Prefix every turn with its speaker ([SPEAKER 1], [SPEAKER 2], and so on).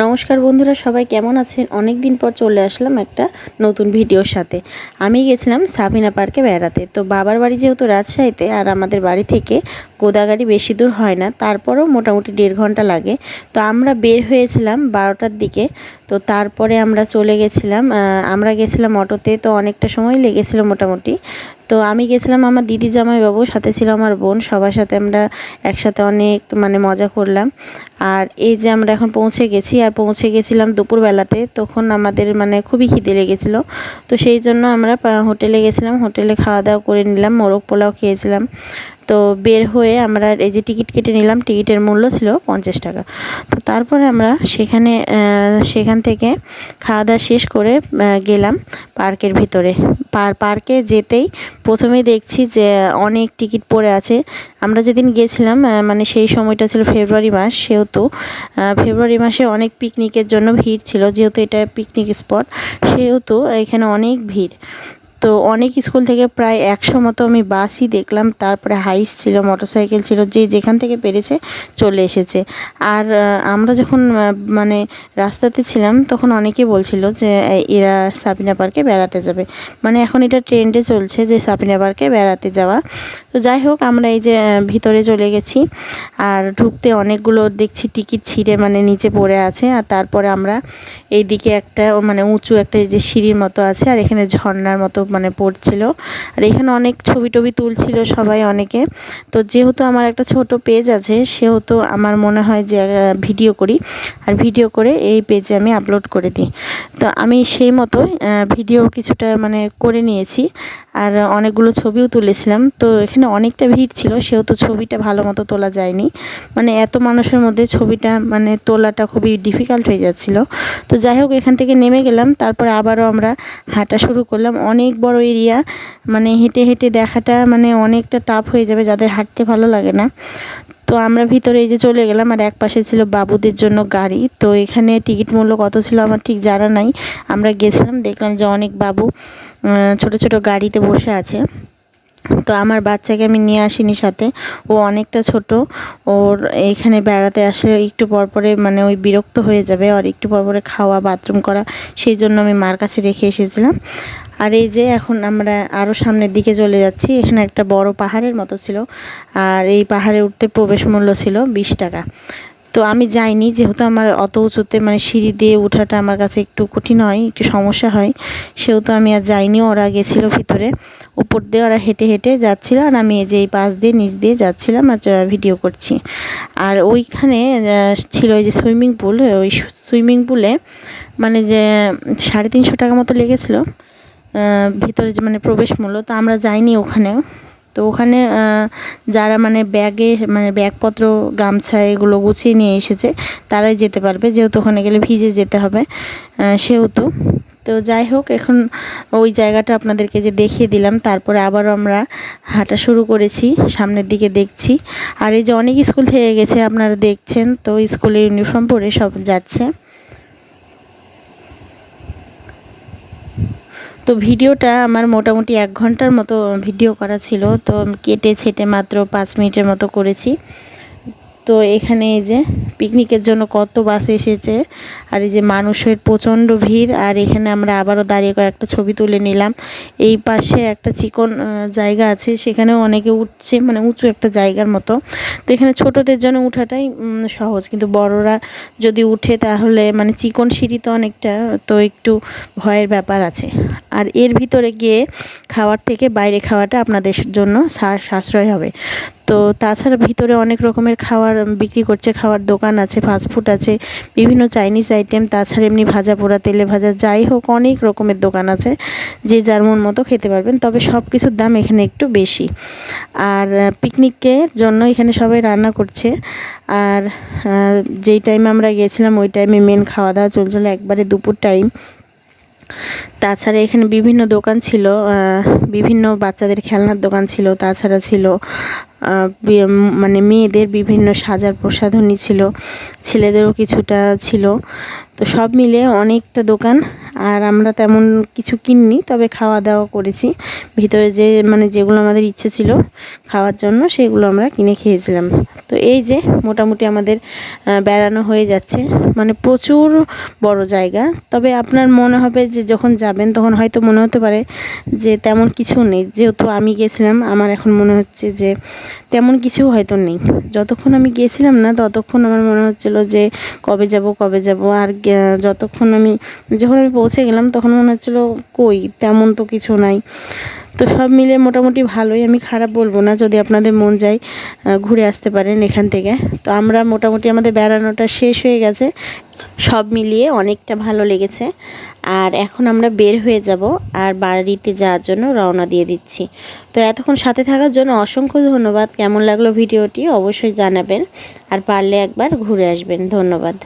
[SPEAKER 1] নমস্কার বন্ধুরা, সবাই কেমন আছেন? অনেক দিন পর চলে আসলাম একটা নতুন ভিডিওর সাথে। আমি গেছিলাম সাবিনা পার্কে বেড়াতে। তো বাবার বাড়ি যেহেতু রাজশাহীতে আর আমাদের বাড়ি থেকে গোদাগাড়ি বেশি দূর হয় না, তারপরেও মোটামুটি দেড় ঘণ্টা লাগে। তো আমরা বের হয়েছিলাম বারোটার দিকে। তো তারপরে আমরা চলে গেছিলাম আমরা গেছিলাম অটোতে, তো অনেকটা সময় লেগেছিল মোটামুটি। তো আমি গেছিলাম আমার দিদি জামাইবাবু সাথে ছিল আমার বোন, সবার সাথে আমরা একসাথে অনেক মানে মজা করলাম। আর এই যে আমরা এখন পৌঁছে গেছি, আর পৌঁছে গেছিলাম দুপুরবেলাতে, তখন আমাদের মানে খুবই খিদে লেগেছিলো। তো সেই জন্য আমরা হোটেলে গেছিলাম, হোটেলে খাওয়া দাওয়া করে নিলাম, মোরগ পোলাও খেয়েছিলাম। তো বের হয়ে আমরা এই যে টিকিট কেটে নিলাম, টিকিটের মূল্য ছিল পঞ্চাশ টাকা। তো তারপরে আমরা সেখানে সেখান থেকে খাওয়া দাওয়া শেষ করে গেলাম পার্কের ভিতরে। পার, পার্কে যেতেই প্রথমেই দেখছি যে অনেক টিকিট পড়ে আছে। আমরা যেদিন গেছিলাম মানে সেই সময়টা ছিল ফেব্রুয়ারি মাস সেহেতু ফেব্রুয়ারি মাসে অনেক পিকনিকের জন্য ভিড় ছিল, যেহেতু এটা পিকনিক স্পট সেহেতু এখানে অনেক ভিড়। তো অনেক স্কুল থেকে প্রায় একশো মতো আমি বাসই দেখলাম। তারপরে হাইস ছিল মোটরসাইকেল ছিল, যে যেখান থেকে পেরেছে চলে এসেছে। আর আমরা যখন মানে রাস্তাতে ছিলাম, তখন অনেকে বলছিল যে এরা সাপিনা পার্কে বেড়াতে যাবে। মানে এখন এটা ট্রেন্ডে চলছে যে সাপিনা পার্কে বেড়াতে যাওয়া। তো যাই হোক, আমরা এই যে ভিতরে চলে গেছি। আর ঢুকতে অনেকগুলো দেখছি টিকিট ছিঁড়ে মানে নিচে পড়ে আছে। আর তারপরে আমরা এই দিকে একটা মানে উঁচু একটা যে সিঁড়ির মতো আছে, আর এখানে ঝর্নার মতো মানে পড়ছিল। আর এখানে অনেক ছবি টবি তুলছিল সবাই অনেকে। তো যেহেতু আমার একটা ছোট পেজ আছে, সেহেতু আমার মনে হয় যে ভিডিও করি। আর ভিডিও করে এই পেজে আমি আপলোড করে দিই। তো আমি সেই মতো ভিডিও কিছুটা মানে করে নিয়েছি। আর অনেকগুলো ছবিও তুলেছিলাম। তো এখানে অনেকটা ভিড় ছিল, সেহেতু ছবিটা ভালো মতো তোলা যায়নি। মানে এত মানুষের মধ্যে ছবিটা মানে তোলাটা খুবই ডিফিকাল্ট হয়ে যাচ্ছিল। তো যাই হোক, এখান থেকে নেমে গেলাম। তারপরে আবারও আমরা হাঁটা শুরু করলাম। অনেক বড় এরিয়া মানে হেঁটে হেঁটে দেখাটা মানে অনেকটা টাফ হয়ে যাবে যাদের হাঁটতে ভালো লাগে না। তো আমরা ভিতরে এই যে চলে গেলাম আর এক পাশে ছিল বাবুদের জন্য গাড়ি। তো এখানে টিকিট মূল্য কত ছিল আমার ঠিক জানা নাই। আমরা গেছিলাম, দেখলাম যে অনেক বাবু ছোট ছোট গাড়িতে বসে আছে। তো আমার বাচ্চাকে আমি নিয়ে আসিনি সাথে। ও অনেকটা ছোট। ওর এখানে বেড়াতে আসে একটু পর পরে মানে ওই বিরক্ত হয়ে যাবে। আর একটু পর পরে খাওয়া, বাথরুম করা, সেই জন্য আমি মার কাছে রেখে এসেছিলাম। আর এই যে এখন আমরা আরও সামনের দিকে চলে যাচ্ছি, এখানে একটা বড় পাহাড়ের মতো ছিল। আর এই পাহাড়ে উঠতে প্রবেশ মূল্য ছিল বিশ টাকা। তো আমি যাইনি, যেহেতু আমার অত উঁচুতে মানে সিঁড়ি দিয়ে ওঠাটা আমার কাছে একটু কঠিন হয়, একটু সমস্যা হয়, সেহেতু আমি আর যাইনি। ওরা গেছিল ভিতরে, উপর দিয়ে ওরা হেঁটে হেঁটে যাচ্ছিল আর আমি এই যে এই পাশ দিয়ে, নিচ দিয়ে যাচ্ছিলাম আর ভিডিও করছি। আর ওইখানে ছিল ওই যে সুইমিং পুল, ওই সুইমিং পুলে মানে যে সাড়ে তিনশো টাকা মতো লেগেছিলো। ভিতরে মানে প্রবেশ মূল্য, তো আমরা যাইনি ওখানেও তো ওখানে যারা মানে ব্যাগে মানে ব্যাগপত্র, গামছা এগুলো গুছিয়ে নিয়ে এসেছে, তারাই যেতে পারবে। যেহেতু ওখানে গেলে ভিজে যেতে হবে সেহেতু। তো যাই হোক, এখন ওই জায়গাটা আপনাদেরকে যে দেখিয়ে দিলাম, তারপরে আবারও আমরা হাঁটা শুরু করেছি, সামনের দিকে দেখছি। আর এই যে অনেক স্কুল থেকে গেছে, আপনারা দেখছেন, তো স্কুলের ইউনিফর্ম পরে সব যাচ্ছে। তো ভিডিওটা আমার মোটামুটি এক ঘণ্টার মতো ভিডিও করা ছিল। তো কেটে ছেটে মাত্র পাঁচ মিনিটের মতো করেছি। তো এখানে এই যে পিকনিকের জন্য কত বাস এসেছে। আর এই যে মানুষের প্রচণ্ড ভিড়, আর এখানে আমরা আবারও দাঁড়িয়ে কয়েকটা ছবি তুলে নিলাম। এই পাশে একটা চিকন জায়গা আছে, সেখানেও অনেকে উঠছে মানে উঁচু একটা জায়গার মতো। তো এখানে ছোটদের জন্য উঠাটাই সহজ। কিন্তু বড়রা যদি উঠে তাহলে মানে চিকন সিঁড়ি তো অনেকটা, তো একটু ভয়ের ব্যাপার আছে। আর এর ভিতরে গিয়ে খাওয়ার থেকে বাইরে খাওয়াটা আপনাদের জন্য সাশ্রয় হবে। তো তাছাড়া ভিতরে অনেক রকমের খাওয়ার, বিক্রি করছে খাওয়ার দোকান আছে ফাস্টফুড আছে, বিভিন্ন চাইনিজ আইটেম তাছাড়া এমনি ভাজা পোড়া, তেলে ভাজা, যাই হোক, অনেক রকমের দোকান আছে, যে যার মন মতো খেতে পারবেন, তবে সব কিছুর দাম এখানে একটু বেশি। আর পিকনিকের জন্য এখানে সবাই রান্না করছে, আর যেই টাইমে আমরা গেছিলাম ওই টাইমে মেন খাওয়া দাওয়া চলছিল, একবারে দুপুর টাইম তাছাড়া এখানে বিভিন্ন দোকান ছিল বিভিন্ন বাচ্চাদের খেলনার দোকান ছিল, তাছাড়া ছিল মানে মেয়েদের বিভিন্ন সাজার প্রসাধনী ছিল, ছেলেদেরও কিছুটা ছিল। তো সব মিলে অনেকটা দোকান, আর আমরা তেমন কিছু কিননি, তবে খাওয়া দাওয়া করেছি। ভিতরে যে মানে যেগুলো আমাদের ইচ্ছে ছিল খাওয়ার জন্য, সেগুলো আমরা কিনে খেয়েছিলাম। তো এই যে মোটামুটি আমাদের বেড়ানো হয়ে যাচ্ছে। মানে প্রচুর বড় জায়গা। তবে আপনার মনে হবে যে যখন যাবেন তখন হয়তো মনে হতে পারে যে তেমন কিছু নেই। যেহেতু আমি গেছিলাম, আমার এখন মনে হচ্ছে যে তেমন কিছু হয়তো নেই। যতক্ষণ আমি গিয়েছিলাম না, ততক্ষণ আমার মনে হচ্ছিল যে কবে যাব কবে যাব। আর যতক্ষণ আমি, যখন আমি পৌঁছে গেলাম, তখন মনে হচ্ছিল, কই, তেমন তো কিছু নাই। তো সব মিলে মোটামুটি ভালোই। আমি খারাপ বলব না, যদি আপনাদের মন যায় ঘুরে আসতে পারেন এখান থেকে। তো আমরা মোটামুটি আমাদের বেড়ানোটা শেষ হয়ে গেছে। সব মিলিয়ে অনেকটা ভালো লেগেছে। আর এখন আমরা বের হয়ে যাব আর বাড়িতে যাওয়ার জন্য রওনা দিয়ে দিচ্ছি। তো এতক্ষণ সাথে থাকার জন্য অসংখ্য ধন্যবাদ। কেমন লাগল ভিডিওটি অবশ্যই জানাবেন। আর পারলে একবার ঘুরে আসবেন। ধন্যবাদ।